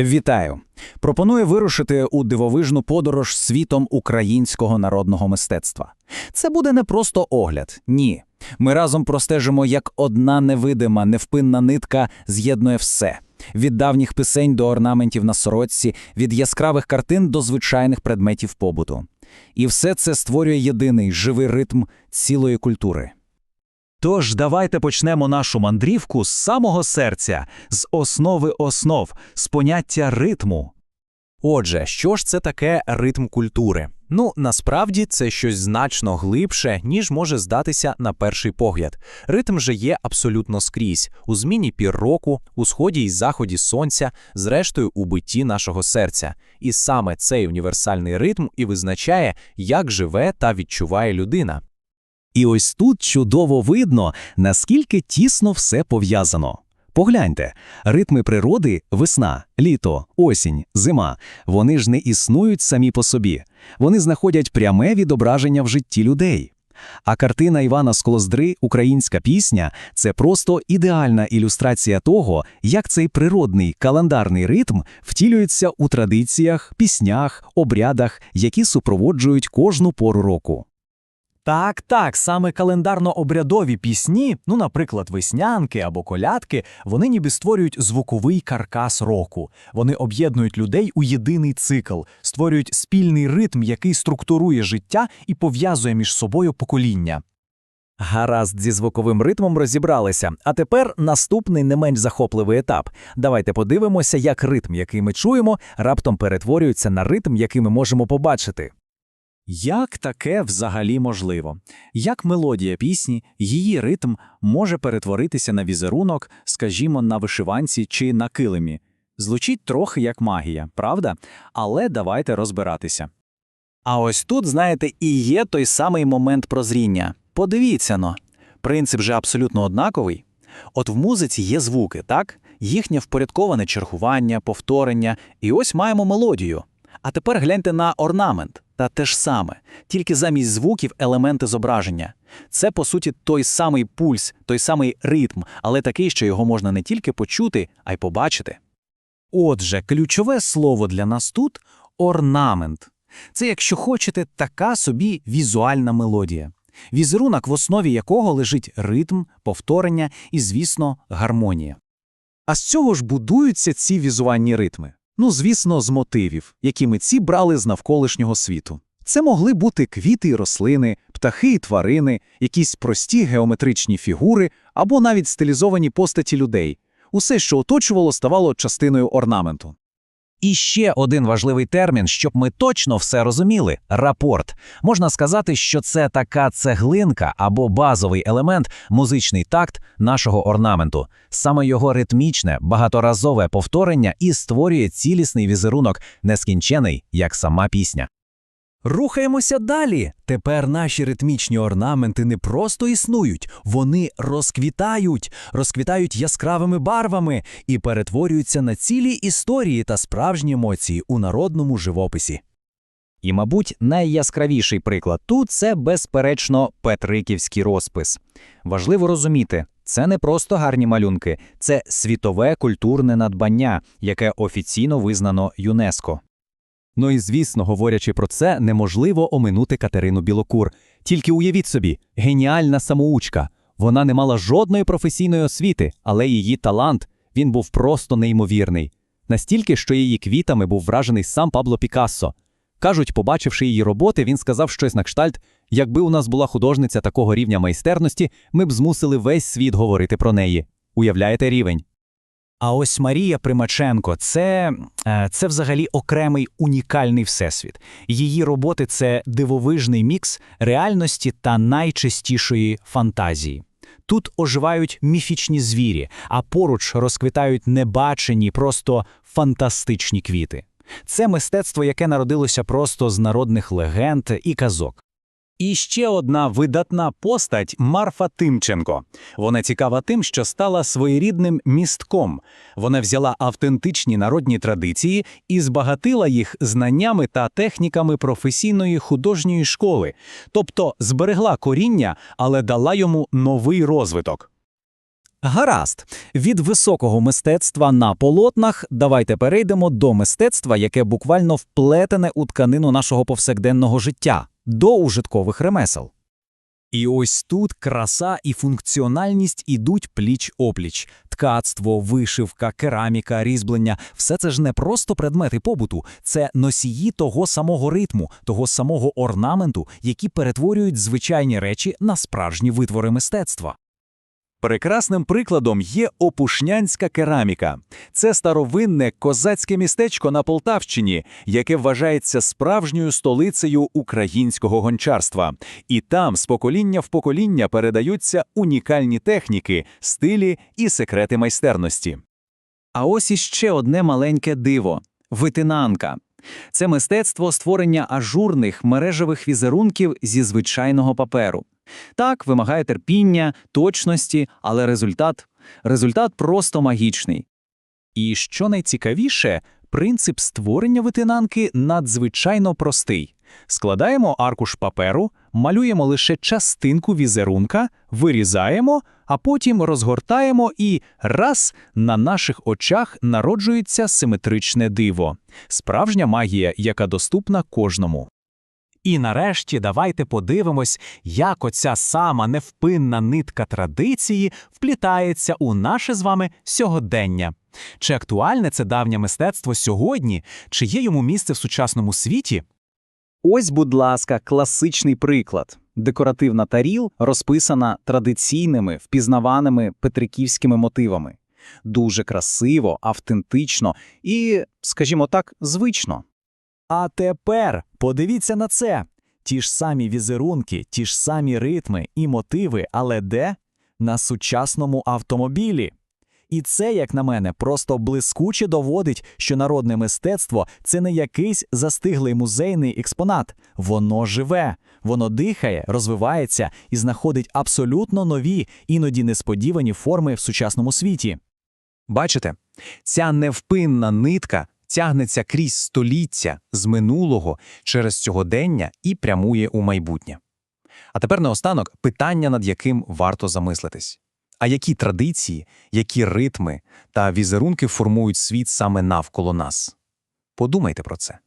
Вітаю! Пропоную вирушити у дивовижну подорож світом українського народного мистецтва. Це буде не просто огляд, ні. Ми разом простежимо, як одна невидима, невпинна нитка з'єднує все. Від давніх пісень до орнаментів на сорочці, від яскравих картин до звичайних предметів побуту. І все це створює єдиний живий ритм цілої культури. Тож давайте почнемо нашу мандрівку з самого серця, з основи основ, з поняття ритму. Отже, що ж це таке ритм культури? Ну, насправді це щось значно глибше, ніж може здатися на перший погляд. Ритм же є абсолютно скрізь, у зміні пір року, у сході і заході сонця, зрештою у битті нашого серця. І саме цей універсальний ритм і визначає, як живе та відчуває людина. І ось тут чудово видно, наскільки тісно все пов'язано. Погляньте, ритми природи весна, літо, осінь, зима вони ж не існують самі по собі, вони знаходять пряме відображення в житті людей. А картина Івана Сколоздри Українська пісня це просто ідеальна ілюстрація того, як цей природний календарний ритм втілюється у традиціях, піснях, обрядах, які супроводжують кожну пору року. Так, так, саме календарно-обрядові пісні, ну, наприклад, веснянки або колядки, вони ніби створюють звуковий каркас року. Вони об'єднують людей у єдиний цикл, створюють спільний ритм, який структурує життя і пов'язує між собою покоління. Гаразд зі звуковим ритмом розібралися. А тепер наступний не менш захопливий етап. Давайте подивимося, як ритм, який ми чуємо, раптом перетворюється на ритм, який ми можемо побачити. Як таке взагалі можливо? Як мелодія пісні, її ритм може перетворитися на візерунок, скажімо, на вишиванці чи на килимі? Звучить трохи як магія, правда? Але давайте розбиратися. А ось тут, знаєте, і є той самий момент прозріння. Подивіться но, принцип же абсолютно однаковий. От в музиці є звуки, так? Їхнє впорядковане чергування, повторення, і ось маємо мелодію. А тепер гляньте на орнамент та те ж саме, тільки замість звуків елементи зображення. Це, по суті, той самий пульс, той самий ритм, але такий, що його можна не тільки почути, а й побачити. Отже, ключове слово для нас тут орнамент. Це, якщо хочете, така собі візуальна мелодія, візерунок, в основі якого лежить ритм, повторення і, звісно, гармонія. А з цього ж будуються ці візуальні ритми. Ну, звісно, з мотивів, які митці брали з навколишнього світу. Це могли бути квіти і рослини, птахи і тварини, якісь прості геометричні фігури або навіть стилізовані постаті людей. Усе, що оточувало, ставало частиною орнаменту. І ще один важливий термін, щоб ми точно все розуміли рапорт. Можна сказати, що це така цеглинка або базовий елемент, музичний такт нашого орнаменту. Саме його ритмічне, багаторазове повторення і створює цілісний візерунок, нескінчений, як сама пісня. Рухаємося далі. Тепер наші ритмічні орнаменти не просто існують, вони розквітають, розквітають яскравими барвами і перетворюються на цілі історії та справжні емоції у народному живописі. І, мабуть, найяскравіший приклад тут це, безперечно, Петриківський розпис. Важливо розуміти, це не просто гарні малюнки, це світове культурне надбання, яке офіційно визнано ЮНЕСКО. Ну і звісно, говорячи про це, неможливо оминути Катерину Білокур. Тільки уявіть собі, геніальна самоучка. Вона не мала жодної професійної освіти, але її талант він був просто неймовірний. Настільки, що її квітами був вражений сам Пабло Пікассо. Кажуть, побачивши її роботи, він сказав щось на кштальт: якби у нас була художниця такого рівня майстерності, ми б змусили весь світ говорити про неї. Уявляєте рівень? А ось Марія Примаченко це, е, це взагалі окремий унікальний всесвіт. Її роботи це дивовижний мікс реальності та найчистішої фантазії. Тут оживають міфічні звірі, а поруч розквітають небачені, просто фантастичні квіти. Це мистецтво, яке народилося просто з народних легенд і казок. І ще одна видатна постать Марфа Тимченко. Вона цікава тим, що стала своєрідним містком. Вона взяла автентичні народні традиції і збагатила їх знаннями та техніками професійної художньої школи, тобто зберегла коріння, але дала йому новий розвиток. Гаразд, від високого мистецтва на полотнах давайте перейдемо до мистецтва, яке буквально вплетене у тканину нашого повсякденного життя, до ужиткових ремесел. І ось тут краса і функціональність ідуть пліч-опліч. Ткацтво, вишивка, кераміка, різьблення – все це ж не просто предмети побуту, це носії того самого ритму, того самого орнаменту, які перетворюють звичайні речі на справжні витвори мистецтва. Прекрасним прикладом є опушнянська кераміка. Це старовинне козацьке містечко на Полтавщині, яке вважається справжньою столицею українського гончарства. І там з покоління в покоління передаються унікальні техніки, стилі і секрети майстерності. А ось іще одне маленьке диво – витинанка. Це мистецтво створення ажурних мережевих візерунків зі звичайного паперу. Так, вимагає терпіння, точності, але результат результат просто магічний. І що найцікавіше, принцип створення витинанки надзвичайно простий. Складаємо аркуш паперу, малюємо лише частинку візерунка, вирізаємо, а потім розгортаємо і раз на наших очах народжується симетричне диво. Справжня магія, яка доступна кожному. І нарешті давайте подивимось, як оця сама невпинна нитка традиції вплітається у наше з вами сьогодення. Чи актуальне це давнє мистецтво сьогодні, чи є йому місце в сучасному світі? Ось, будь ласка, класичний приклад. Декоративна таріл розписана традиційними, впізнаваними петриківськими мотивами. Дуже красиво, автентично і, скажімо так, звично. А тепер подивіться на це. Ті ж самі візерунки, ті ж самі ритми і мотиви, але де? На сучасному автомобілі. І це, як на мене, просто блискуче доводить, що народне мистецтво це не якийсь застиглий музейний експонат. Воно живе, воно дихає, розвивається і знаходить абсолютно нові, іноді несподівані форми в сучасному світі. Бачите, ця невпинна нитка тягнеться крізь століття з минулого через сьогодення і прямує у майбутнє. А тепер наостанок питання, над яким варто замислитись. А які традиції, які ритми та візерунки формують світ саме навколо нас? Подумайте про це.